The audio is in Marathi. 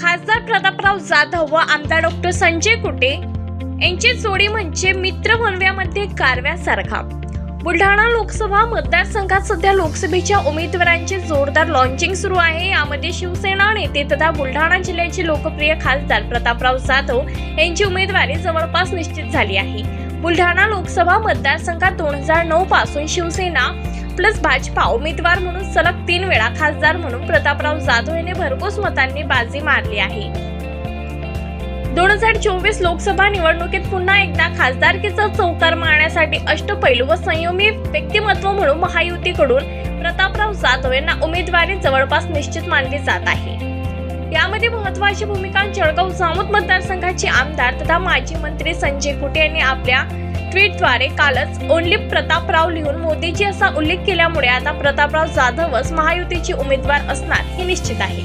खासदार प्रतापराव जाधव व आमदार डॉक्टर संजय कुटे यांची जोडी म्हणजे मित्र बनव्यामध्ये कारव्यासारखा बुलढाणा लोकसभा मतदारसंघात सध्या लोकसभेच्या उमेदवारांचे जोरदार लॉन्चिंग सुरू आहे. यामध्ये शिवसेना नेते तथा बुलढाणा जिल्ह्याचे लोकप्रिय खासदार प्रतापराव जाधव यांची उमेदवारी जवळपास निश्चित झाली आहे. बुलढाणा लोकसभा मतदारसंघात दोन हजार नऊ पासून शिवसेना प्लस भाजपा उमेदवार म्हणून सलग तीन वेळा खासदार म्हणून प्रतापराव जाधव यांनी भरघोस मतांनी बाजी मारली आहे. दोन हजार चोवीस लोकसभा निवडणुकीत पुन्हा एकदा खासदारकीचा चौकार मारण्यासाठी अष्टपैलू व संयमी व्यक्तिमत्व म्हणून महायुतीकडून प्रतापराव जाधव यांना उमेदवारी जवळपास निश्चित मानली जात आहे. यामध्ये महत्वाची भूमिका जळगाव जामोद मतदारसंघाचे आमदार तथा माजी मंत्री संजय कुटे यांनी आपल्या ट्विटद्वारे कालच ओनली प्रतापराव लिहून मोदीजी असा उल्लेख केल्यामुळे आता प्रतापराव जाधवच महायुतीचे उमेदवार असणार हे निश्चित आहे.